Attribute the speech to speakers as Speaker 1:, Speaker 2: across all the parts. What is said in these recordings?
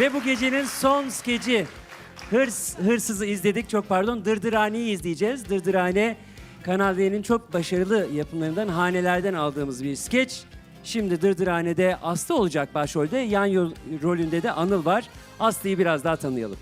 Speaker 1: Ve bu gecenin son skeci Hırs, Hırsız'ı izledik. Çok pardon. Dırdırhane'yi izleyeceğiz. Dırdırhane Kanal D'nin çok başarılı yapımlarından hanelerden aldığımız bir skeç. Şimdi Dırdırhane'de Aslı olacak başrolde. Yan rolünde de Anıl var. Aslı'yı biraz daha tanıyalım.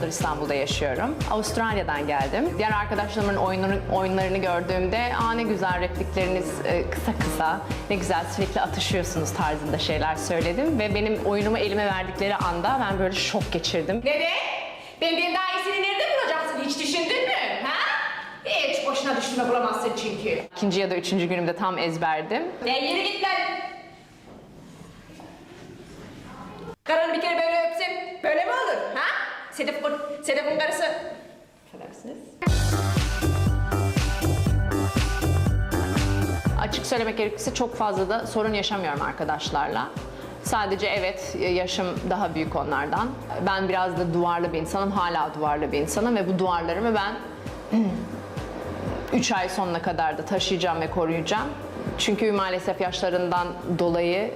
Speaker 2: Yıldır İstanbul'da yaşıyorum. Avustralya'dan geldim. Diğer arkadaşlarımın oyunları, oyunlarını gördüğümde... ...aa ne güzel replikleriniz e, kısa kısa, ne güzel sürekli atışıyorsunuz tarzında şeyler söyledim. Ve benim oyunumu elime verdikleri anda ben böyle şok geçirdim.
Speaker 3: Neden? Benden daha iyisini nerede bulacaksın? Hiç düşündün mü? Ha? Hiç boşuna düşünme bulamazsın çünkü.
Speaker 2: İkinci ya da üçüncü günümde tam ezberdim.
Speaker 3: Ne yeri git lan? Karını bir kere böyle öpsem böyle mi olur? Ha? Sedef, Sedef'in karısı. Affedersiniz.
Speaker 2: Açık söylemek gerekirse çok fazla da sorun yaşamıyorum arkadaşlarla. Sadece evet yaşım daha büyük onlardan. Ben biraz da duvarlı bir insanım, hala duvarlı bir insanım ve bu duvarlarımı ben 3 ay sonuna kadar da taşıyacağım ve koruyacağım. Çünkü maalesef yaşlarından dolayı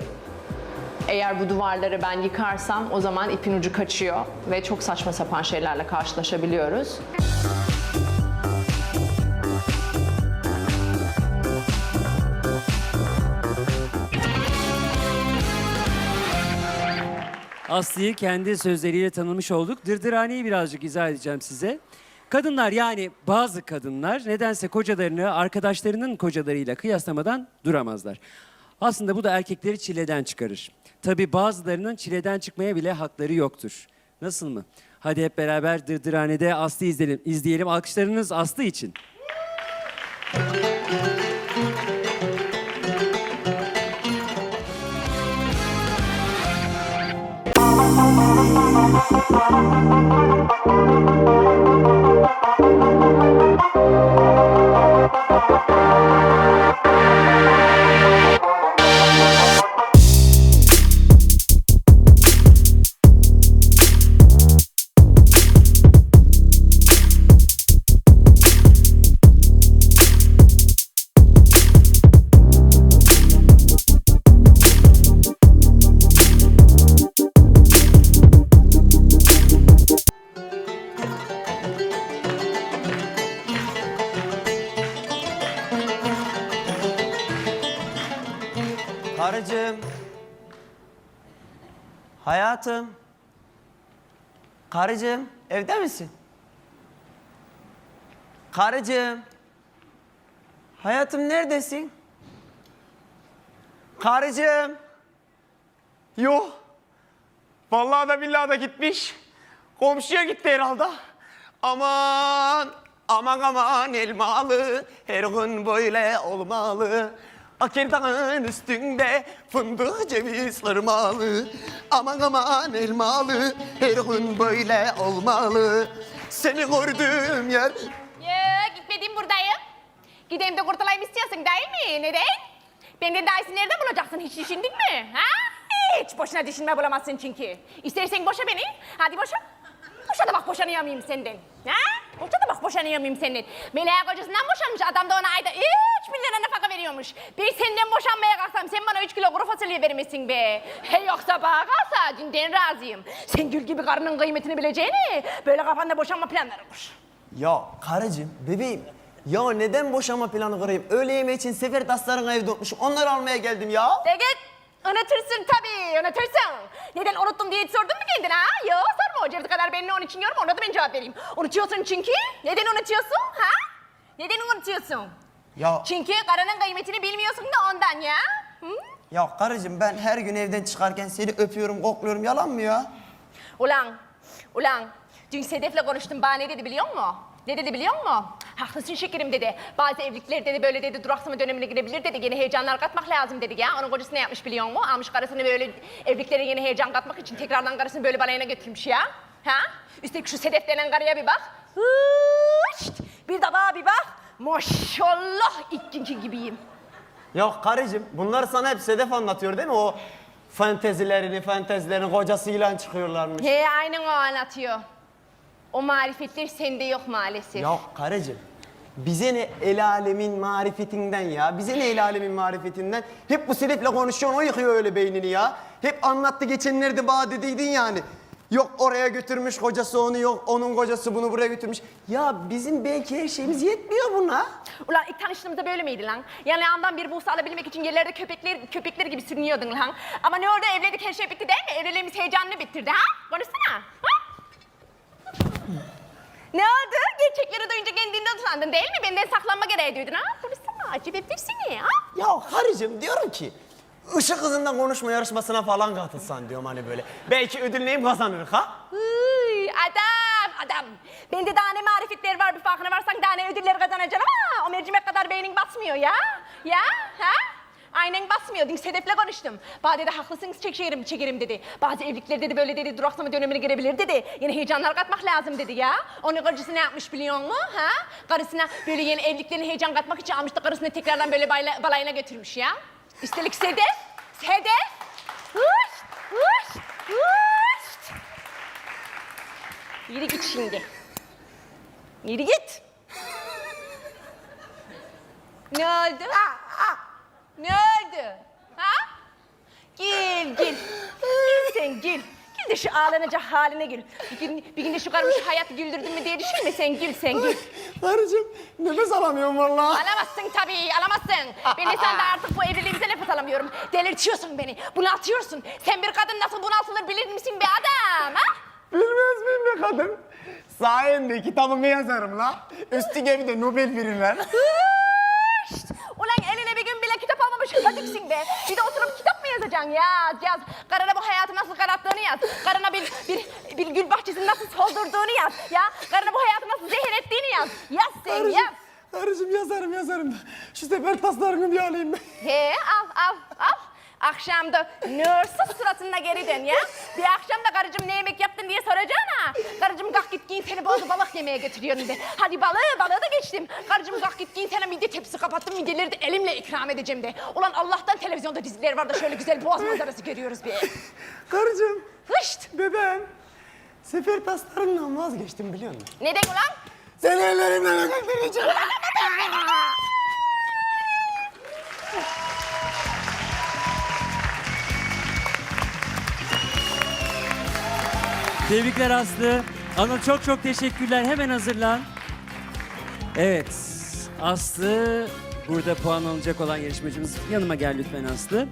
Speaker 2: eğer bu duvarları ben yıkarsam o zaman ipin ucu kaçıyor ve çok saçma sapan şeylerle karşılaşabiliyoruz.
Speaker 1: Aslı'yı kendi sözleriyle tanımış olduk. Dırdırhaneyi birazcık izah edeceğim size. Kadınlar yani bazı kadınlar nedense kocalarını arkadaşlarının kocalarıyla kıyaslamadan duramazlar. Aslında bu da erkekleri çileden çıkarır. Tabii bazılarının çileden çıkmaya bile hakları yoktur. Nasıl mı? Hadi hep beraber Dırdırhane'de Aslı izleyelim. izleyelim. Alkışlarınız Aslı için.
Speaker 4: Karıcığım. Hayatım. Karıcığım, evde misin? Karıcığım. Hayatım neredesin? Karıcığım. Yok. Vallahi da billahi da gitmiş. Komşuya gitti herhalde. Aman, aman aman elmalı, her gün böyle olmalı. Akirdağın üstünde fındık ceviz kırmalı. Aman aman elmalı, her gün böyle olmalı. Seni gördüğüm yer
Speaker 3: Ya gitmedim buradayım. Gideyim de kurtulayım istiyorsun değil mi? Neden? Benden daha iyisini nerede bulacaksın? Hiç düşündün mü? Ha? Hiç boşuna düşünme bulamazsın çünkü. İstersen boşa beni. Hadi boşa. Boşa da bak boşanıyor muyum senden? Ha? Boşanıyor muyum senden? Meleğe kocasından boşanmış. Adam da ona ayda 3 milyona nafaka veriyormuş. Ben senden boşanmaya kalksam sen bana 3 kilo kuru fasulye vermesin be. He yoksa bana kalsa dünden razıyım. Sen gül gibi karının kıymetini bileceğini böyle kafanda boşanma planları kur.
Speaker 4: Ya karıcığım, bebeğim. Ya neden boşanma planı kurayım? Öğle yemeği için sefer taslarını evde unutmuşum. Onları almaya geldim ya.
Speaker 3: De git. Unutursun tabii, unutursun. Neden unuttum diye sordun mu kendine ha? Yok. O kadar beni onun için yorma, ona da ben cevap vereyim. Unutuyorsun çünkü. Neden unutuyorsun ha? Neden unutuyorsun?
Speaker 4: Ya
Speaker 3: Çünkü karının kıymetini bilmiyorsun da ondan ya. Hı?
Speaker 4: ya karıcığım ben her gün evden çıkarken seni öpüyorum, kokluyorum. Yalan mı ya?
Speaker 3: Ulan, ulan. Dün Sedef'le konuştum. Bana ne dedi biliyor musun? Ne dedi biliyor musun? Haklısın şekerim dedi. Bazı evlilikler dedi böyle dedi duraksama dönemine girebilir dedi. Yeni heyecanlar katmak lazım dedi ya. Onun kocası ne yapmış biliyor musun? Almış karısını böyle evliliklere yeni heyecan katmak için tekrardan karısını böyle balayına götürmüş ya. Ha? Üstelik şu Sedef denen karıya bir bak. Hışt! Bir de bana bir bak. Maşallah ilk günkü gibiyim.
Speaker 4: Ya karıcığım bunlar sana hep Sedef anlatıyor değil mi? O fantezilerini, fantezilerini kocasıyla çıkıyorlarmış.
Speaker 3: He aynen o anlatıyor. O marifetler sende yok maalesef.
Speaker 4: Ya karıcığım bize ne el alemin marifetinden ya. Bize ne el alemin marifetinden. Hep bu Sedef'le konuşuyorsun o yıkıyor öyle beynini ya. Hep anlattı geçenlerde bana dediydin yani. Yok oraya götürmüş kocası onu yok onun kocası bunu buraya götürmüş. Ya bizim belki her şeyimiz yetmiyor buna.
Speaker 3: Ulan ilk tanıştığımızda böyle miydi lan? Yani andan bir buğsa alabilmek için yerlerde köpekler, köpekler gibi sürünüyordun lan. Ama ne oldu evlendik her şey bitti değil mi? Evliliğimiz heyecanını bitirdi ha? Konuşsana. Ha? Ne oldu? Gerçekleri duyunca kendinden utandın değil mi? Benden saklanma gereği duydun ha? Konuşsana acip ettirsene ha?
Speaker 4: Ya karıcığım diyorum ki ışık hızından konuşma yarışmasına falan katılsan diyorum hani böyle. Belki ödül neyim kazanır ha?
Speaker 3: Hıy, adam, adam. Bende daha ne marifetler var bir farkına varsan daha ne ödüller kazanacaksın ama o mercimek kadar beynin basmıyor ya. Ya, ha? Aynen basmıyor. Dün Sedef'le konuştum. Bana dedi haklısınız çekerim, çekerim dedi. Bazı evlilikler dedi böyle dedi duraksama dönemine girebilir dedi. Yeni heyecanlar katmak lazım dedi ya. Onun karıcısı ne yapmış biliyor musun? Ha? Karısına böyle yeni evliliklerine heyecan katmak için almış da karısını tekrardan böyle bayla- balayına götürmüş ya. Üstelik Sedef, Sedef. Hış, hış, hış. Yürü git şimdi. Yürü git. Ne oldu? Ne oldu? Ha? Gül, gül. Gül sen gül. Gül de şu ağlanacak haline gül. Bir gün, bir gün de şu karımı şu hayatı güldürdün mü diye düşünme sen gül, sen gül.
Speaker 4: Karıcığım nefes alamıyorum vallahi.
Speaker 3: Alamazsın tabii, alamazsın. Ben de sen de artık bu evliliğimize nefes alamıyorum. Delirtiyorsun beni, bunaltıyorsun. Sen bir kadın nasıl bunaltılır bilir misin be adam, ha?
Speaker 4: Bilmez miyim be kadın? Sayende kitabımı yazarım la. Üstüne bir de Nobel verirler.
Speaker 3: Şşt! Ulan eline bir gün almamış kadiksin be. Bir de oturup kitap mı yazacaksın? Yaz, yaz. Karına bu hayatı nasıl kararttığını yaz. Karına bir, bir, bir gül bahçesini nasıl soldurduğunu yaz. Ya karına bu hayatı nasıl zehir ettiğini yaz. Yaz sen yaz.
Speaker 4: Karıcığım yazarım yazarım da. Şu sefer taslarını bir alayım ben.
Speaker 3: He al al al. Akşamda nürsüz suratında geri dön ya. Bir akşam da karıcığım ne yemek yaptın diye soracaksın ha. Karıcığım kalk git giyin seni boğazı balık yemeye götürüyorum de. Hadi balığı balığı da geçtim. Karıcığım kalk git giyin sana midye tepsi kapattım midyeleri de elimle ikram edeceğim de. Ulan Allah'tan televizyonda diziler var da şöyle güzel boğaz manzarası görüyoruz be.
Speaker 4: Karıcığım,
Speaker 3: Hışt!
Speaker 4: bebeğim. Sefer taslarından vazgeçtim biliyor musun?
Speaker 3: Neden ulan?
Speaker 4: Seni ellerimle öldüreceğim.
Speaker 1: Tebrikler Aslı. Anıl çok çok teşekkürler. Hemen hazırlan. Evet. Aslı burada puan alacak olan yarışmacımız. Yanıma gel lütfen Aslı.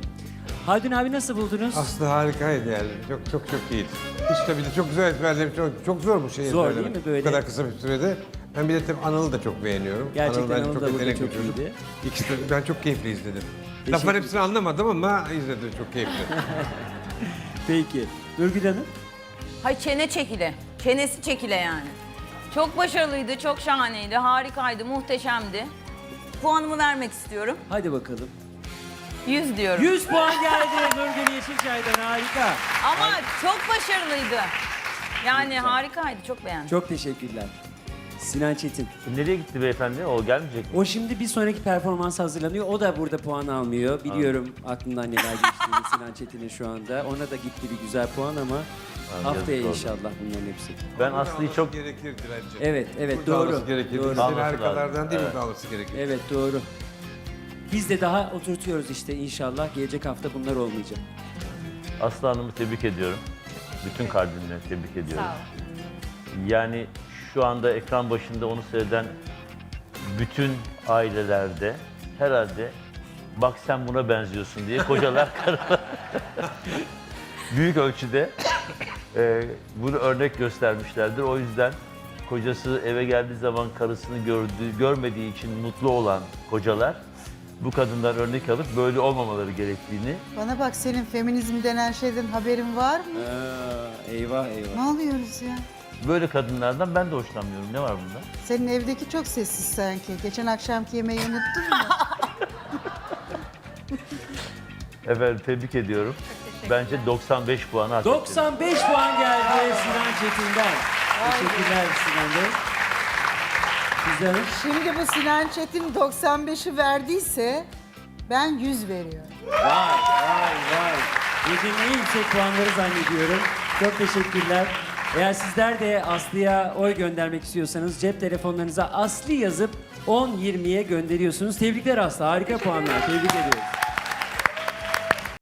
Speaker 1: Haldun abi nasıl buldunuz?
Speaker 5: Aslı harikaydı yani. Çok çok çok iyiydi. Hiç tabii de çok güzel ezberledim. Çok, çok zor bu şeyi
Speaker 1: Zor değil mi böyle?
Speaker 5: Bu kadar kısa bir sürede. Ben bir de tabii Anıl'ı da çok beğeniyorum.
Speaker 1: Gerçekten
Speaker 5: bence
Speaker 1: Anıl da burada
Speaker 5: yetenekli
Speaker 1: çok
Speaker 5: bir çocuk.
Speaker 1: iyiydi.
Speaker 5: İkisi de ben çok keyifli izledim. Lafların hepsini anlamadım ama izledim çok keyifli.
Speaker 1: Peki. Nurgül Hanım?
Speaker 6: Hay çene çekile. Çenesi çekile yani. Çok başarılıydı, çok şahaneydi, harikaydı, muhteşemdi. Puanımı vermek istiyorum.
Speaker 1: Hadi bakalım.
Speaker 6: 100 diyorum.
Speaker 1: 100 puan geldi Nurgül Yeşilçay'dan harika.
Speaker 6: Ama çok başarılıydı. Yani harikaydı, çok beğendim.
Speaker 1: Çok teşekkürler. Sinan Çetin.
Speaker 7: Nereye gitti beyefendi? O gelmeyecek mi?
Speaker 1: O şimdi bir sonraki performans hazırlanıyor. O da burada puan almıyor. Biliyorum aklından neler geçtiğini Sinan Çetin'in şu anda. Ona da gitti bir güzel puan ama haftaya
Speaker 7: yazık oldu.
Speaker 1: inşallah bunların hepsi.
Speaker 7: Ben Aslı'yı çok...
Speaker 5: gerekirdi bence.
Speaker 1: Evet, evet
Speaker 5: Burada
Speaker 1: doğru.
Speaker 5: alması gerekirdi.
Speaker 1: Doğru.
Speaker 5: İşte
Speaker 7: Alması
Speaker 5: harikalardan
Speaker 7: lazım.
Speaker 5: değil mi
Speaker 7: Evet.
Speaker 5: alması gerekirdi?
Speaker 1: Evet doğru. Biz de daha oturtuyoruz işte inşallah. Gelecek hafta bunlar olmayacak.
Speaker 7: Aslı Hanım'ı tebrik ediyorum. Bütün kalbimle tebrik ediyorum.
Speaker 3: Sağ ol.
Speaker 7: Yani şu anda ekran başında onu seyreden bütün ailelerde herhalde bak sen buna benziyorsun diye kocalar karılar büyük ölçüde e, bunu örnek göstermişlerdir. O yüzden kocası eve geldiği zaman karısını gördüğü, görmediği için mutlu olan kocalar bu kadından örnek alıp böyle olmamaları gerektiğini
Speaker 8: Bana bak senin feminizm denen şeyden haberin var mı?
Speaker 1: Aa, eyvah eyvah.
Speaker 8: Ne oluyoruz ya?
Speaker 7: Böyle kadınlardan ben de hoşlanmıyorum. Ne var bunda?
Speaker 8: Senin evdeki çok sessiz sanki. Geçen akşamki yemeği unuttun mu?
Speaker 7: Efendim tebrik ediyorum. Bence 95 puan hak ettiniz.
Speaker 1: 95 puan geldi Sinan Çetin'den. Teşekkürler Sinan Bey. Sizde Hanım?
Speaker 8: Şimdi bu Sinan Çetin 95'i verdiyse ben 100 veriyorum.
Speaker 1: Vay vay vay. Bugün en yüksek puanları zannediyorum. Çok teşekkürler. Eğer sizler de Aslı'ya oy göndermek istiyorsanız cep telefonlarınıza Aslı yazıp 10-20'ye gönderiyorsunuz. Tebrikler Aslı. Harika puanlar. Tebrik ediyoruz.